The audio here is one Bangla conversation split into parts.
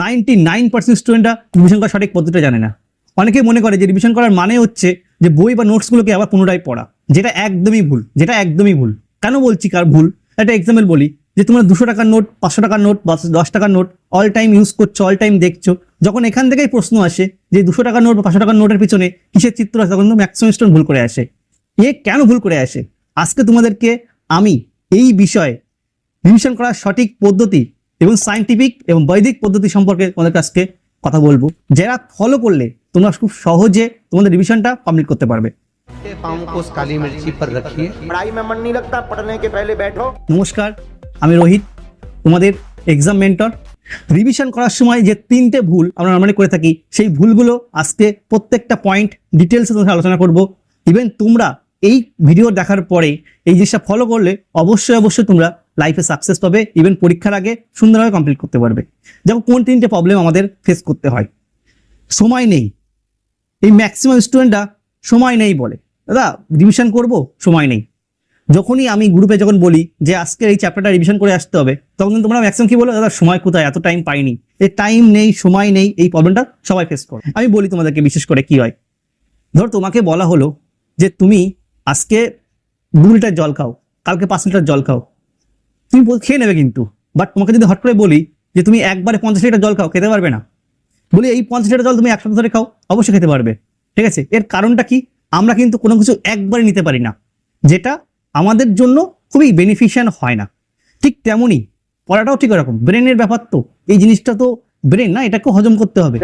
নাইনটি নাইন পার্সেন্ট স্টুডেন্টরা রিভিশন করার সঠিক পদ্ধতিটা জানে না। অনেকে মনে করে যে রিভিশন করার মানে হচ্ছে যে বই বা নোটসগুলোকে আবার পুনরায় পড়া, যেটা একদমই ভুল, যেটা একদমই ভুল। কেন বলছি কার ভুল? একটা এক্সাম্পল বলি, যে তোমরা দুশো টাকার নোট পাঁচশো টাকার নোট বা দশ টাকার নোট অল টাইম ইউজ করছ অল টাইম দেখছ, যখন এখান থেকেই প্রশ্ন আসে যে দুশো টাকার নোট বা পাঁচশো টাকার নোটের পিছনে কিসের চিত্র আছে, তখন ম্যাক্সিমাম স্টুডেন্ট ভুল করে আসে। এ কেন ভুল করে আসে? আজকে তোমাদেরকে আমি এই বিষয়ে রিভিশন করার সঠিক পদ্ধতি এবং সায়েন্টিফিক এবং বৈদিক পদ্ধতি সম্পর্কে তোমাদের কাছকে কথা বলব। যারা ফলো করলে তোমরা খুব সহজে তোমাদের রিভিশনটা কমপ্লিট করতে পারবে। নমস্কার আমি রোহিত তোমাদের এক্সাম মেন্টর রিভিশন করার সময় যে তিনটে ভুল আমরা নর্মালি করে থাকি সেই ভুলগুলো আজকে প্রত্যেকটা পয়েন্ট ডিটেলসে তোমাদের আলোচনা করব। ইভেন তোমরা এই ভিডিও দেখার পরে এই জিনিসটা ফলো করলে অবশ্যই অবশ্যই তোমরা লাইফে সাকসেস পাবে ইভেন পরীক্ষার আগে সুন্দরভাবে কমপ্লিট করতে পারবে। যেমন কোন তিনটে প্রবলেম আমাদের ফেস করতে হয়? সময় নেই। এই ম্যাক্সিমাম স্টুডেন্টরা সময় নেই বলে। দাদা রিভিশন করব? সময় নেই। যখনই আমি গ্রুপে যখন বলি যে আজকে এই চ্যাপ্টারটা রিভিশন করে আসতে হবে, তখন কিন্তু তোমরা ম্যাক্সিমাম কি বলো দাদা, সময় কোথায়? এত টাইম পাইনি। এই টাইম নেই, সময় নেই, এই প্রবলেমটা সবাই ফেস করে। আমি বলি তোমাদেরকে বিশেষ করে কি হয়? ধর, তোমাকে বলা হলো যে তুমি আজকে দু লিটার জল খাও, কালকে পাঁচ লিটার জল খাও। তুমি খেয়ে নেবে কিন্তু। বাট তোমাকে যদি হট করে বলি যে তুমি একবারে পঞ্চাশ লিটার জল খাও খেতে পারবে না। বলি এই পঞ্চাশ লিটার জল তুমি এক সপ্তাহ ধরে খাও অবশ্যই খেতে পারবে। ঠিক আছে? এর কারণটা কি? আমরা কিন্তু কোনো কিছু একবারে নিতে পারি না। যেটা আমাদের জন্য খুবই বেনিফিশিয়াল হয় না। ঠিক তেমনই পড়াটাও ঠিক ওরকম। ব্রেনের ব্যাপার তো। এই জিনিসটা তো ব্রেন না এটাকে হজম করতে হবে।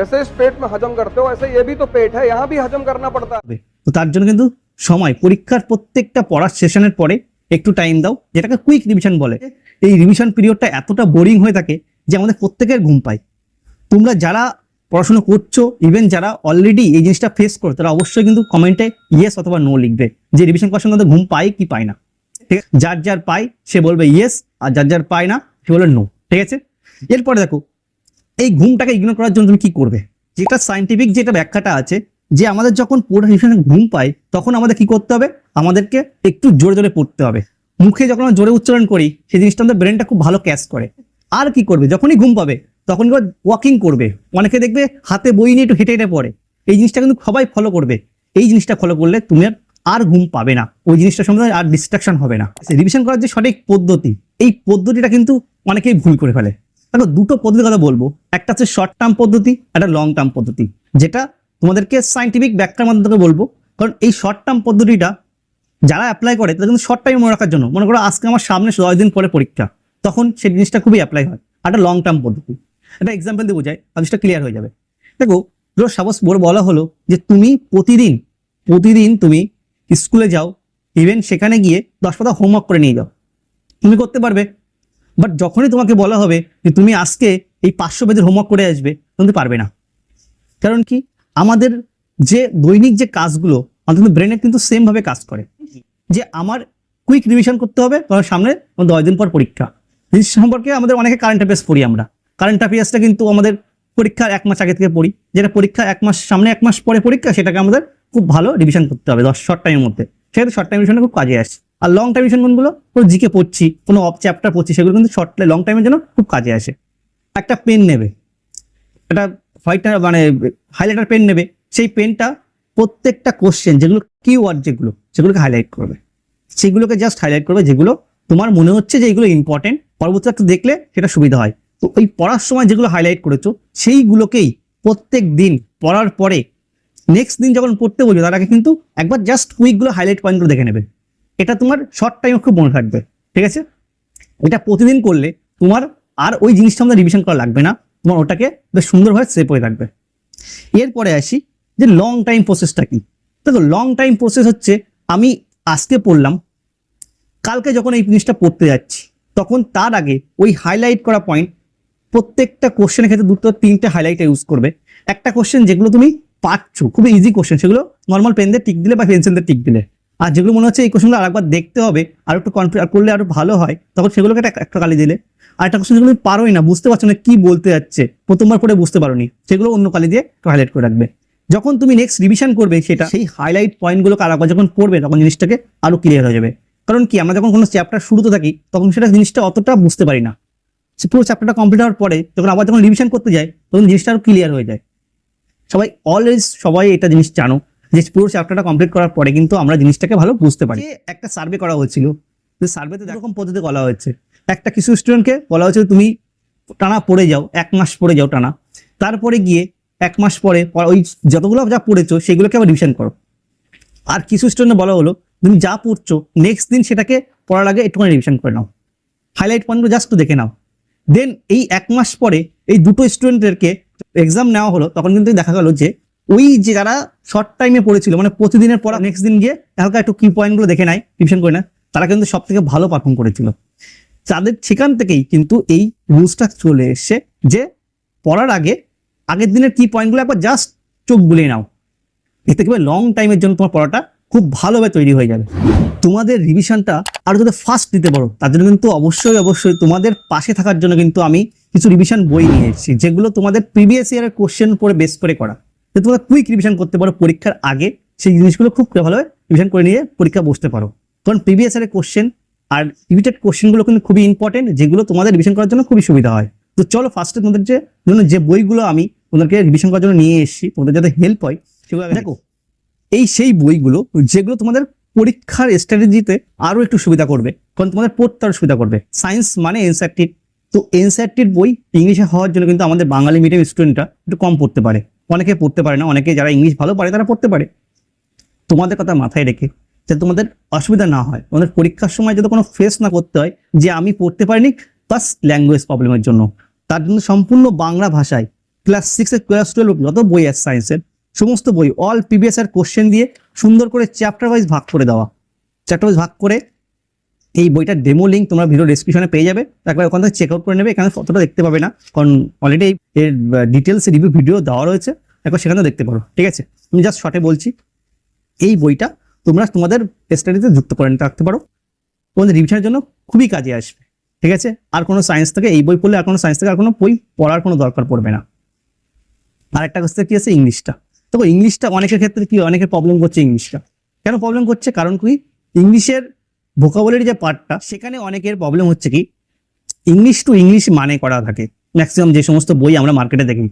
তো তার জন্য কিন্তু সময় পরীক্ষার প্রত্যেকটা পড়ার সেশনের পরে একটু টাইম দাও, যেটাকে কুইক রিভিশন বলে। এই রিভিশন পিরিয়ডটা এতটা বোরিং হয়ে থাকে যে আমাদের প্রত্যেকের ঘুম পায়। তোমরা যারা পড়াশোনা করছ ইভেন যারা অলরেডি এই জিনিসটা ফেস করো, তারা অবশ্যই কিন্তু কমেন্টে ইয়েস অথবা নো লিখবে। যে রিভিশন করার তাদের ঘুম পায় কি পায় না। ঠিক আছে? যার যার পায়, সে বলবে ইয়েস আর যার যার পায় না, সে বলবে নো ঠিক আছে? এরপরে দেখো, এই ঘুমটাকে ইগনোর করার জন্য তুমি কি করবে? যেটা সাইন্টিফিক যেটা ব্যাখ্যাটা আছে যে আমাদের যখন পুরো রিভিশনে ঘুম পাই তখন আমাদের কি করতে হবে? আমাদেরকে একটু জোরে জোরে পড়তে হবে। মুখে যখন আমরা জোরে উচ্চারণ করি, সেই জিনিসটা আমাদের ব্রেনটা খুব ভালো ক্যাচ করে। আর কি করবে? যখনই ঘুম পাবে, তখন ওয়াকিং করবে। অনেকে দেখবে হাতে বই নিয়ে একটু হেঁটে হেঁটে পড়ে। এই জিনিসটা কিন্তু সবাই ফলো করবে। এই জিনিসটা ফলো করলে তুমি আর ঘুম পাবে না। ওই জিনিসটা সম্বন্ধে আর ডিস্ট্রাকশন হবে না। রিভিশন করার যে সঠিক পদ্ধতি, এই পদ্ধতিটা কিন্তু অনেকেই ভুল করে ফেলে। দেখো, দুটো পদ্ধতির কথা বলব। একটা হচ্ছে শর্ট টার্ম পদ্ধতি, একটা লং টার্ম পদ্ধতি। যেটা তোমাদেরকে সাইন্টিফিক ব্যাখ্যার মাধ্যমে বলব। কারণ এই শর্ট টার্ম পদ্ধতিটা যারা অ্যাপ্লাই করে, তাদের কিন্তু শর্ট টাইম মনে রাখার জন্য। মনে করো আজকে আমার সামনে দশ দিন পরে পরীক্ষা, তখন সেই জিনিসটা খুবই অ্যাপ্লাই হয়। একটা লং টার্ম পদ্ধতি। একটা এক্সাম্পল দিয়ে বোঝায় জিনিসটা ক্লিয়ার হয়ে যাবে। দেখো, ধরো সাপোজ বলা হলো যে তুমি প্রতিদিন প্রতিদিন তুমি স্কুলে যাও ইভেন সেখানে গিয়ে দশ পাতা হোমওয়ার্ক করে নিয়ে যাও। তুমি করতে পারবে। বাট যখনই তোমাকে বলা হবে যে তুমি আজকে এই পাঁচশো পেজের হোমওয়ার্ক করে আসবে, তুমি পারবে না। কারণ কি? আমাদের যে দৈনিক যে কাজগুলো অন্তত ব্রেনে কিন্তু সেম ভাবে কাজ করে। যে আমার কুইক রিভিশন করতে হবে কারণ সামনে দশ দিন পর পরীক্ষা। জিনিস সম্পর্কে আমাদের অনেকে কারেন্ট অ্যাফেয়ার্স পড়ি আমরা। কারেন্ট অ্যাফেয়ার্সটা কিন্তু আমাদের পরীক্ষার এক মাস আগে থেকে পড়ি। যেটা পরীক্ষা এক মাস, সামনে এক মাস পরে পরীক্ষা, সেটাকে আমাদের খুব ভালো রিভিশন করতে হবে, দশ শর্ট টাইমের মধ্যে। সেক্ষেত্রে শর্ট টাইম রিভিশনটা খুব কাজে আসে। আর লং টাইম রিভিশন কোনগুলো? কোনো জিকে পড়ছি, কোনো অফ চ্যাপ্টার পড়ছি, সেগুলো কিন্তু শর্ট লং টাইমের জন্য খুব কাজে আসে। একটা পেন নেবে। একটা হোয়াইটার মানে হাইলাইটার পেন নেবে। সেই পেনটা প্রত্যেকটা কোশ্চেন যেগুলো কিওয়ার্ড যেগুলো, সেগুলোকে হাইলাইট করবে। সেগুলোকে জাস্ট হাইলাইট করবে, যেগুলো তোমার মনে হচ্ছে যে এগুলো ইম্পর্টেন্ট পরবর্তীতে একটু দেখলে সেটা সুবিধা হয়। তো ওই পড়ার সময় যেগুলো হাইলাইট করেছ, সেইগুলোকেই প্রত্যেক দিন পড়ার পরে নেক্সট দিন যখন পড়তে বলবে, তার আগে কিন্তু একবার জাস্ট উইকগুলো হাইলাইট পয়েন্টগুলো দেখে নেবে। এটা তোমার শর্ট টাইমে খুব মনে থাকবে, ঠিক আছে? এটা প্রতিদিন করলে তোমার আর ওই জিনিসটা আমাদের রিভিশন করা লাগবে না। তোমার ওটাকে বেশ সুন্দরভাবে সেভ হয়ে থাকবে। এরপরে আসি যে লং টাইম প্রসেসটা কি? দেখো লং টাইম প্রসেস হচ্ছে আমি আজকে পড়লাম, কালকে যখন এই জিনিসটা পড়তে যাচ্ছি, তখন তার আগে ওই হাইলাইট করা পয়েন্ট প্রত্যেকটা কোশ্চেনের ক্ষেত্রে দুটো তিনটে হাইলাইট ইউজ করবে। একটা কোশ্চেন যেগুলো তুমি পাচ্ছ খুবই ইজি কোশ্চেন সেগুলো নর্মাল পেন দিয়ে টিক দিলে বা পেন্সিল দিয়ে টিক দিলে। আর যেগুলো মনে হচ্ছে এই কোশ্চেনগুলো আরেকবার দেখতে হবে, আর একটু কনফিডেন্ট করলে আরও ভালো হয়, তখন সেগুলোকে একটা কালি দিলে। আর একটা কোশ্চেন যেগুলো তুমি পারোই না বুঝতে পারছ না কি বলতে যাচ্ছে প্রথমবার পরে বুঝতে পারোনি সেগুলো অন্য কালি দিয়ে হাইলাইট করে রাখবে। যখন তুমি নেক্সট রিভিশন করবে সেটা সেই হাইলাইট পয়েন্টগুলোকে আরেকবার যখন পড়বে তখন জিনিসটাকে আরও ক্লিয়ার হয়ে যাবে। কারণ কি আমরা যখন কোনো চ্যাপ্টার শুরুতে থাকি তখন সেটা জিনিসটা অতটা বুঝতে পারি না। সে পুরো চ্যাপ্টারটা কমপ্লিট হওয়ার পরে যখন আবার যখন রিভিশন করতে যায় তখন জিনিসটা আরও ক্লিয়ার হয়ে যায়। সবাই অলওয়েজ সবাই এটা জিনিস জানো যে পুরো চ্যাপ্টারটা কমপ্লিট করার পরে কিন্তু আমরা জিনিসটাকে ভালো বুঝতে পারি। একটা সার্ভে করা হয়েছিল যে সার্ভেতে এরকম পদ্ধতি বলা হয়েছে। একটা কিছু স্টুডেন্টকে বলা হয়েছে তুমি টানা পড়ে যাও, এক মাস পড়ে যাও টানা। তারপরে গিয়ে এক মাস পরে ওই যতগুলো যা পড়েছো সেগুলোকে আবার রিভিশন করো। আর কিছু স্টুডেন্ট বলা হলো, তুমি যা পড়ছো নেক্সট দিন সেটাকে পড়ার আগে একটুখানি রিভিশন করে নাও। হাইলাইট পয়েন্টগুলো জাস্ট দেখে নাও। দেন এই এক মাস পরে এই দুটো স্টুডেন্টদেরকে এক্সাম নেওয়া হলো, তখন কিন্তু দেখা গেল যে ওই যে যারা শর্ট টাইমে পড়েছিল মানে প্রতিদিনের পড়া নেক্সট দিন গিয়ে হালকা একটু কি পয়েন্টগুলো দেখে নেয় রিভিশন করে নেয়, তারা কিন্তু সব থেকে ভালো পারফর্ম করেছিল। তাদের সেখান থেকেই কিন্তু এই রুলসটা চলে এসে যে পড়ার আগে, আগের দিনের কি পয়েন্টগুলো একবার জাস্ট চোখ বুলিয়ে নাও। এতে কি লং টাইমের জন্য তোমার পড়াটা খুব ভালোভাবে তৈরি হয়ে যাবে। তোমাদের রিভিশনটা আরও যদি ফাস্ট দিতে পারো, তার জন্য কিন্তু অবশ্যই অবশ্যই তোমাদের পাশে থাকার জন্য কিন্তু আমি কিছু রিভিশন বই নিয়ে এসেছি, যেগুলো তোমাদের প্রিভিয়াস ইয়ারের কোশ্চেন পরে বেস করে করা। যে তোমরা কুইক রিভিশন করতে পারো পরীক্ষার আগে, সেই জিনিসগুলো খুব ভালোভাবে রিভিশন করে নিয়ে পরীক্ষা বসতে পারো। কারণ প্রিভিয়াস ইয়ারের কোশ্চেন আর রিপিটেড কোশ্চেনগুলো কিন্তু খুবই ইম্পর্টেন্ট যেগুলো তোমাদের রিভিশন করার জন্য খুবই সুবিধা হয়। তো চলো ফার্স্টে তোমাদের যে জন্য যে বইগুলো আমি তোমাদেরকে রিভিশন করার জন্য নিয়ে এসেছি, তোমাদের যাতে হেল্প হয়, সেগুলো দেখো। এই সেই বইগুলো, যেগুলো তোমাদের পরীক্ষার স্ট্র্যাটেজিতে আরও একটু সুবিধা করবে, কারণ তোমাদের পড়তে আরও সুবিধা করবে। সায়েন্স মানে এনসারটির তো এনসারটির বই ইংলিশে হওয়ার জন্য কিন্তু আমাদের বাঙালি মিডিয়াম স্টুডেন্টরা একটু কম পড়তে পারে। অনেকে পড়তে পারে না, অনেকে যারা ইংলিশ ভালো পারে তারা পড়তে পারে। তোমাদের কথা মাথায় রেখে যাতে তোমাদের অসুবিধা না হয়। তোমাদের পরীক্ষার সময় যাতে কোনো ফেস না করতে হয়, যে আমি পড়তে পারিনি প্লাস ল্যাঙ্গুয়েজ প্রবলেমের জন্য। তার জন্য সম্পূর্ণ বাংলা ভাষায় ক্লাস সিক্সের ক্লাস টুয়েলভ যত বই আছে সায়েন্সের সমস্ত বই অল প্রিভিয়াস আর কোশ্চেন দিয়ে সুন্দর করে চ্যাপ্টার ওয়াইজ ভাগ করে দেওয়া। চ্যাপ্টার ওয়াইজ ভাগ করে এই বইটার ডেমো লিঙ্ক তোমরা ভিডিও ডিসক্রিপশনে পেয়ে যাবে। একবার ওখান থেকে চেক আউট করে নেবে, এখানে ফটোটা দেখতে পাবে না, কারণ অলরেডি এর ডিটেলস রিভিউ ভিডিও দেওয়া রয়েছে। একবার সেখানে দেখতে পারো, ঠিক আছে? আমি জাস্ট শর্টে বলছি, এই বইটা তোমরা তোমাদের স্টাডিতে যুক্ত করে নিতে রাখতে পারো। তোমাদের রিভিশনের জন্য খুবই কাজে আসবে, ঠিক আছে? আর কোনো সায়েন্স থেকে এই বই পড়লে আর কোনো সায়েন্স থেকে আর কোনো বই পড়ার কোনো দরকার পড়বে না। আর একটা কি আছে? ইংলিশটা দেখো ইংলিশটা অনেকের ক্ষেত্রে কি অনেকের প্রবলেম করছে ইংলিশটা কেন প্রবলেম করছে? কারণ কি? ইংলিশের ভোকাবুলারি যে পার্টটা সেখানে অনেকের প্রবলেম হচ্ছে কি? ইংলিশ টু ইংলিশ মানে করা থাকে। ম্যাক্সিমাম যে সমস্ত বই আমরা মার্কেটে দেখি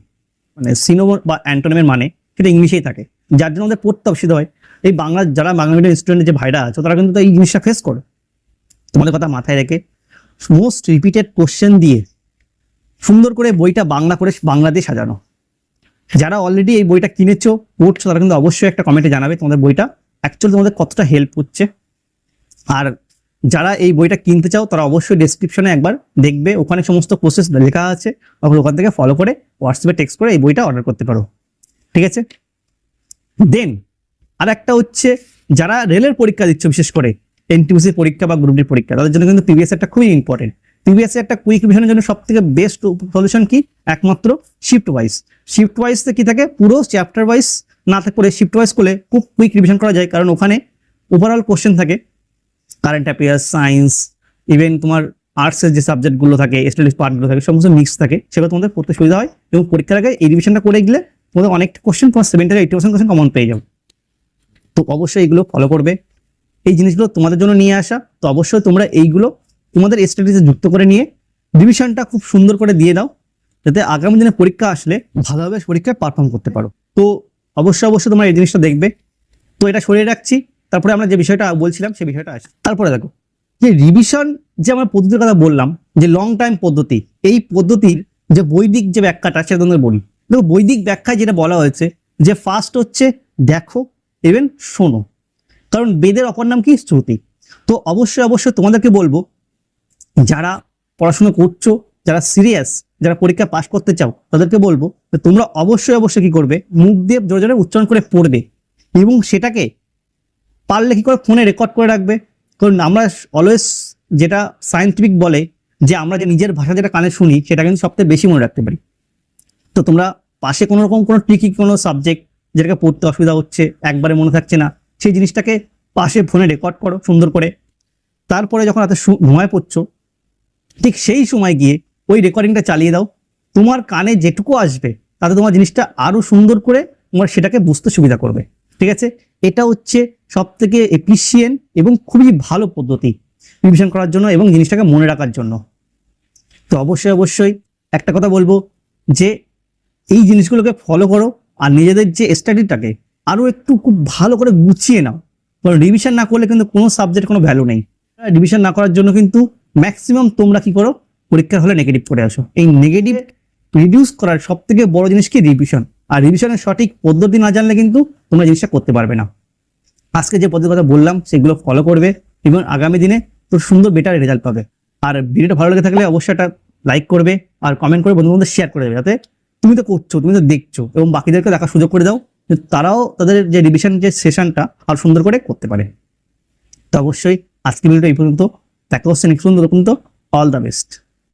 মানে সিনোম বা অ্যান্টোনিমের মানে সেটা ইংলিশেই থাকে। যার জন্য আমাদের পড়তে অসুবিধা হয়। এই বাংলা, যারা বাংলা মিডিয়াম স্টুডেন্টের যে ভাইরা আছে, তারা কিন্তু এই জিনিসটা ফেস করে। তোমাদের কথা মাথায় রেখে মোস্ট রিপিটেড কোশ্চেন দিয়ে সুন্দর করে বইটা বাংলা করে বাংলা দিয়ে সাজানো। যারা অলরেডি এই বইটা কিনেছো, পড়ছো, তারা কিন্তু অবশ্যই একটা কমেন্টে জানাবে তোমাদের বইটা। অ্যাকচুয়ালি তোমাদের কতটা হেল্প হচ্ছে। আর যারা এই বইটা কিনতে চাও, তারা অবশ্যই ডেসক্রিপশনে একবার দেখবে। ওখানে সমস্ত প্রসেস লেখা আছে। তখন ওখান থেকে ফলো করে হোয়াটসঅ্যাপে টেক্সট করে এই বইটা অর্ডার করতে পারো। ঠিক আছে? দেন আর একটা হচ্ছে যারা রেলের পরীক্ষা দিচ্ছে, বিশেষ করে এনটিউসি পরীক্ষা বা গ্রুপ ডির পরীক্ষা, তাদের জন্য কিন্তু প্রিভিয়াস একটা খুবই ইম্পর্টেন্ট প্রিভিয়াস একটা কুইক রিভিশনের জন্য সব থেকে বেস্ট সলিউশন কি? একমাত্র শিফট ওয়াইজ শিফট ওয়াইজতে কি থাকে? পুরো চ্যাপ্টার ওয়াইজ না থাকে পরে শিফট ওয়াইজ করলে খুব কুইক রিভিশন করা যায়, কারণ ওখানে ওভারঅল কোশ্চেন থাকে। কারেন্ট অ্যাফেয়ার্স সায়েন্স ইভেন তোমার আর্টসের যে সাবজেক্টগুলো থাকে স্টাডিজ পার্টগুলো থাকে, সমস্ত মিক্স থাকে, সেগুলো তোমাদের পড়তে সুবিধা হয় এবং পরীক্ষার আগে এই রিভিশনটা করে গেলে তোমাদের অনেক কোশ্চেন তোমার সেভেন থেকে এইটি পার্সেন্ট কোশ্চেন কমন পেয়ে যাও তো অবশ্যই এগুলো ফলো করবে। এই জিনিসগুলো তোমাদের জন্য নিয়ে আসা। তো অবশ্যই তোমরা এইগুলো তোমাদের স্টাডিজে যুক্ত করে নিয়ে রিভিশনটা খুব সুন্দর করে দিয়ে দাও। যাতে আগামী দিনে পরীক্ষা আসলে ভালোভাবে পরীক্ষায় পারফর্ম করতে পারো। তো অবশ্যই অবশ্যই তোমরা এই জিনিসটা দেখবে। তো এটা সরিয়ে রাখছি। তারপরে আমরা যে বিষয়টা বলছিলাম সেই বিষয়টা আসি। তারপরে দেখো, যে রিভিশন যে আমরা পদ্ধতির কথা বললাম, যে লং টাইম পদ্ধতি, এই পদ্ধতির যে বৈদিক যে ব্যাখ্যাটা সেটা তোমাদের বলি। দেখো বৈদিক ব্যাখ্যায় যেটা বলা হয়েছে, যে ফার্স্ট হচ্ছে দেখো ইভেন শোনো। কারণ বেদের অপর নাম কি? শ্রুতি। তো অবশ্যই অবশ্যই তোমাদেরকে বলব, যারা পড়াশোনা করছ, যারা সিরিয়াস যারা পরীক্ষা পাশ করতে চাও, তাদেরকে বলব তোমরা অবশ্যই অবশ্যই কি করবে? মুখ দিয়ে জোরে জোরে উচ্চারণ করে পড়বে। এবং সেটাকে পারলে কি করে? ফোনে রেকর্ড করে রাখবে। কারণ আমরা অলওয়েজ যেটা সায়েন্টিফিক বলে যে আমরা যে নিজের ভাষা যেটা কানে শুনি, সেটা কিন্তু সবথেকে বেশি মনে রাখতে পারি। তো তোমরা পাশে কোনো রকম কোনো ট্রিকি কোনো সাবজেক্ট যেটাকে পড়তে অসুবিধা হচ্ছে, একবারে মনে থাকছে না, সেই জিনিসটাকে পাশে ফোনে রেকর্ড করো, সুন্দর করে। তারপরে যখন রাতে ঘুমায় পড়ছো, ঠিক সেই সময় গিয়ে ওই রেকর্ডিংটা চালিয়ে দাও। তোমার কানে যেটুকু আসবে, তাতে তোমার জিনিসটা আরও সুন্দর করে তোমার সেটাকে বুঝতে সুবিধা করবে। ঠিক আছে? এটা হচ্ছে সব থেকে এফিসিয়েন্ট এবং খুবই ভালো পদ্ধতি রিভিশন করার জন্য এবং জিনিসটাকে মনে রাখার জন্য। তো অবশ্যই অবশ্যই একটা কথা বলব যে এই জিনিসগুলোকে ফলো করো। আর নিজেদের যে স্টাডিটাকে আরও একটু খুব ভালো করে গুছিয়ে নাও। কারণ রিভিশন না করলে কিন্তু কোনো সাবজেক্ট কোনো ভ্যালু নেই। রিভিশন না করার জন্য কিন্তু ম্যাক্সিমাম তোমরা কি করো? পরীক্ষার হলে নেগেটিভ করে আসো। এই নেগেটিভ রিডিউস করার সব থেকে বড় জিনিস কি? রিভিশন আর রিভিশনের সঠিক পদ্ধতি না জানলে কিন্তু তোমরা জিনিসটা করতে পারবে না। আজকে যে পদ্ধতির কথা বললাম, সেগুলো ফলো করবে এবং আগামী দিনে তো সুন্দর বেটার রেজাল্ট পাবে। আর ভিডিওটা ভালো লেগে থাকলে অবশ্যই একটা লাইক করবে আর কমেন্ট করে বন্ধু বন্ধু শেয়ার করে দেবে, যাতে তুমি তো করছ, তুমি তো দেখছ এবং বাকিদেরকে দেখার সুযোগ করে দাও তারাও তাদের যে রিভিশন যে সেশনটা আর সুন্দর করে করতে পারে। তো অবশ্যই আজকে ভিডিওটা এই পর্যন্ত। দেখা হচ্ছে নেক্সট পর্যন্ত অল দ্য বেস্ট